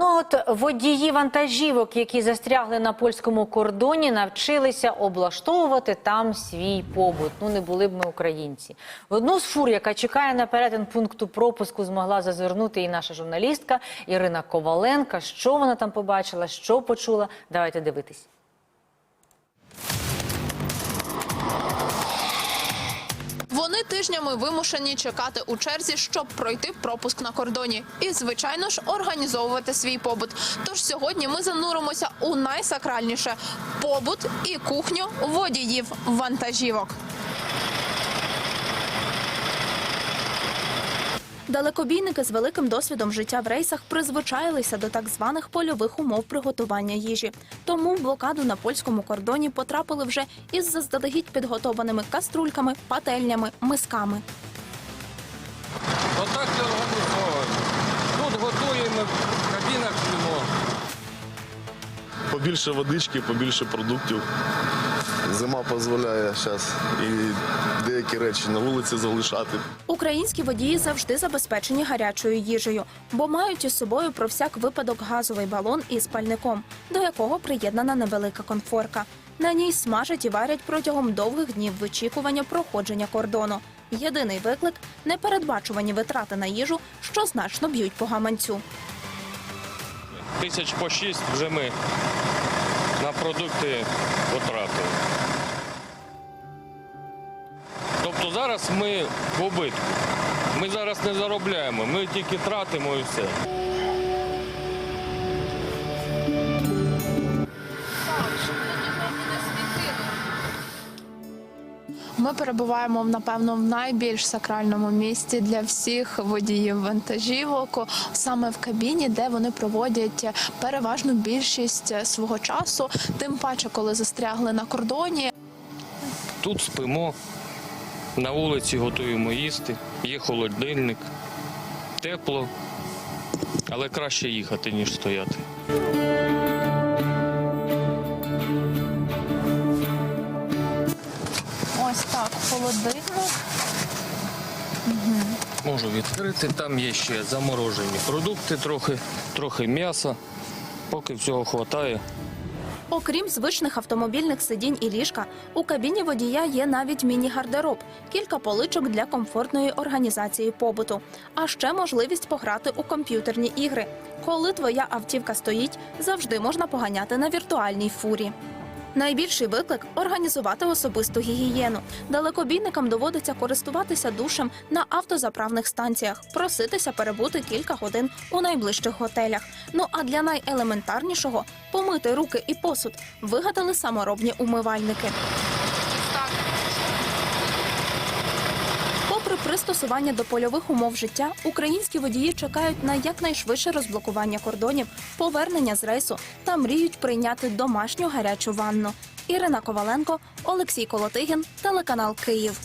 Ну от водії вантажівок, які застрягли на польському кордоні, навчилися облаштовувати там свій побут. Ну не були б ми українці. В одну з фур, яка чекає на перетин пункту пропуску, змогла зазирнути і наша журналістка Ірина Коваленка. Що вона там побачила, що почула? Давайте дивитись. Тижнями вимушені чекати у черзі, щоб пройти пропуск на кордоні, і звичайно ж організовувати свій побут. Тож сьогодні ми зануримося у найсакральніше побут і кухню водіїв вантажівок. Далекобійники з великим досвідом життя в рейсах призвичаїлися до так званих польових умов приготування їжі. Тому в блокаду на польському кордоні потрапили вже із заздалегідь підготованими каструльками, пательнями, мисками. Отак і організовуємо. Тут готуємо, в кабінах їмо. Побільше водички, побільше продуктів. Зима дозволяє зараз і деякі речі на вулиці залишати. Українські водії завжди забезпечені гарячою їжею, бо мають із собою про всяк випадок газовий балон із пальником, до якого приєднана невелика конфорка. На ній смажать і варять протягом довгих днів вичікування проходження кордону. Єдиний виклик непередбачувані витрати на їжу, що значно б'ють по гаманцю. Тисяч по шість вже ми на продукти потратили. Зараз ми в убитку. Ми зараз не заробляємо, ми тільки тратимо і все. Ми перебуваємо напевно в найбільш сакральному місці для всіх водіїв вантажівок, саме в кабіні, де вони проводять переважну більшість свого часу, тим паче, коли застрягли на кордоні. Тут спимо, на вулиці готуємо їсти, є холодильник, тепло, але краще їхати, ніж стояти. Ось так, холодильник. Можу відкрити. Там є ще заморожені продукти, трохи, трохи м'яса. Поки всього вистачає. Окрім звичних автомобільних сидінь і ліжка, у кабіні водія є навіть міні-гардероб, кілька поличок для комфортної організації побуту, а ще можливість пограти у комп'ютерні ігри. Коли твоя автівка стоїть, завжди можна поганяти на віртуальній фурі. Найбільший виклик організувати особисту гігієну. Далекобійникам доводиться користуватися душем на автозаправних станціях, проситися перебути кілька годин у найближчих готелях. Ну а для найелементарнішого помити руки і посуд вигадали саморобні умивальники. Попри пристосування до польових умов життя, українські водії чекають на якнайшвидше розблокування кордонів, повернення з рейсу та мріють прийняти домашню гарячу ванну. Ірина Коваленко, Олексій Колотигін, телеканал Київ.